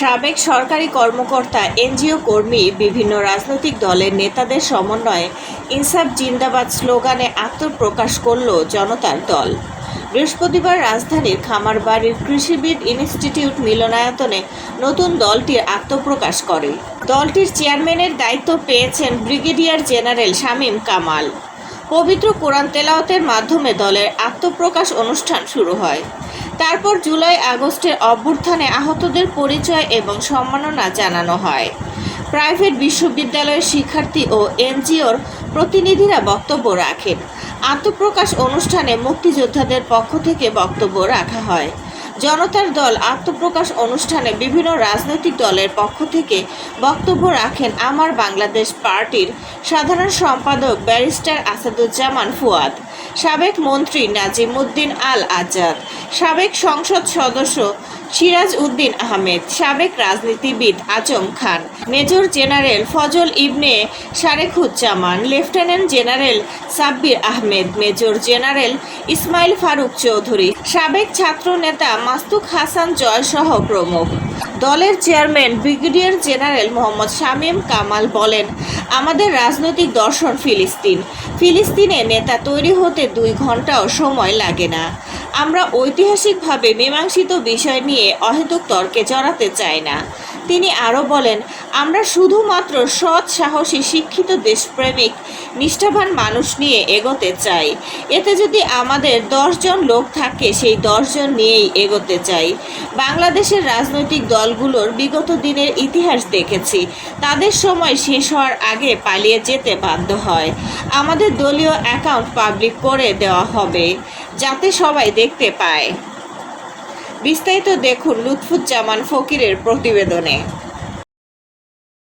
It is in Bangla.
সাবেক সরকারি কর্মকর্তা, এনজিও কর্মী, বিভিন্ন রাজনৈতিক দলের নেতাদের সমন্বয়ে ইনসাফ জিন্দাবাদ স্লোগানে আত্মপ্রকাশ করল জনতার দল। বৃহস্পতিবার রাজধানীর খামারবাড়ির কৃষিবিদ ইনস্টিটিউট মিলনায়তনে নতুন দলটির আত্মপ্রকাশ করে। দলটির চেয়ারম্যানের দায়িত্ব পেয়েছেন ব্রিগেডিয়ার জেনারেল শামীম কামাল। পবিত্র কোরআন তেলাওয়াতের মাধ্যমে দলের আত্মপ্রকাশ অনুষ্ঠান শুরু হয়। তারপর জুলাই আগস্টের অভ্যুত্থানে আহতদের পরিচয় এবং সম্মাননা জানানো হয়। প্রাইভেট বিশ্ববিদ্যালয়ের শিক্ষার্থী ও এনজিওর প্রতিনিধিরা বক্তব্য রাখেন। আত্মপ্রকাশ অনুষ্ঠানে মুক্তিযোদ্ধাদের পক্ষ থেকে বক্তব্য রাখা হয়। জনতার দল আত্মপ্রকাশ অনুষ্ঠানে বিভিন্ন রাজনৈতিক দলের পক্ষ থেকে বক্তব্য রাখেন আমার বাংলাদেশ পার্টির সাধারণ সম্পাদক ব্যারিস্টার আসাদুজ্জামান ফুয়াদ। সাবেক মন্ত্রী নাজিমুদ্দিন আল আজাদ সাবেক সংসদ সদস্য সিরাজ উদ্দিন আহমেদ, সাবেক রাজনীতিবিদ Azam Khan, major general Fazal Ibne Sharekhuzzaman, lieutenant general Sabbir Ahmed, major general Ismail Faruk Chowdhury, সাবেক ছাত্রনেতা মাস্তুক হাসান জয়সহ প্রমুখ। দলের chairman brigadier general Mohammad Shamim Kamal বলেন, আমাদের রাজনৈতিক দর্শন ফিলিস্তিন। ফিলিস্তিনে নেতা তৈরি হতে দুই ঘন্টাও সময় লাগে না। আমরা ঐতিহাসিকভাবে মীমাংসিত বিষয় নিয়ে অহেতুক তর্কে জড়াতে চাই না। তিনি আরও বলেন, আমরা শুধুমাত্র সৎ, সাহসী, শিক্ষিত দেশপ্রেমিক, নিষ্ঠাবান মানুষ নিয়ে এগোতে চাই। এতে যদি আমাদের দশজন লোক থাকে, সেই দশজন নিয়েই এগোতে চাই। বাংলাদেশের রাজনৈতিক দলগুলোর বিগত দিনের ইতিহাস দেখেছি। তাদের সময় শেষ হওয়ার আগে পালিয়ে যেতে বাধ্য হয়। আমাদের দলীয় অ্যাকাউন্ট পাবলিক করে দেওয়া হবে, যাতে সবাই দেখতে পায়। বিস্তারিত দেখুন লুৎফুজ্জামান ফকিরের প্রতিবেদনে।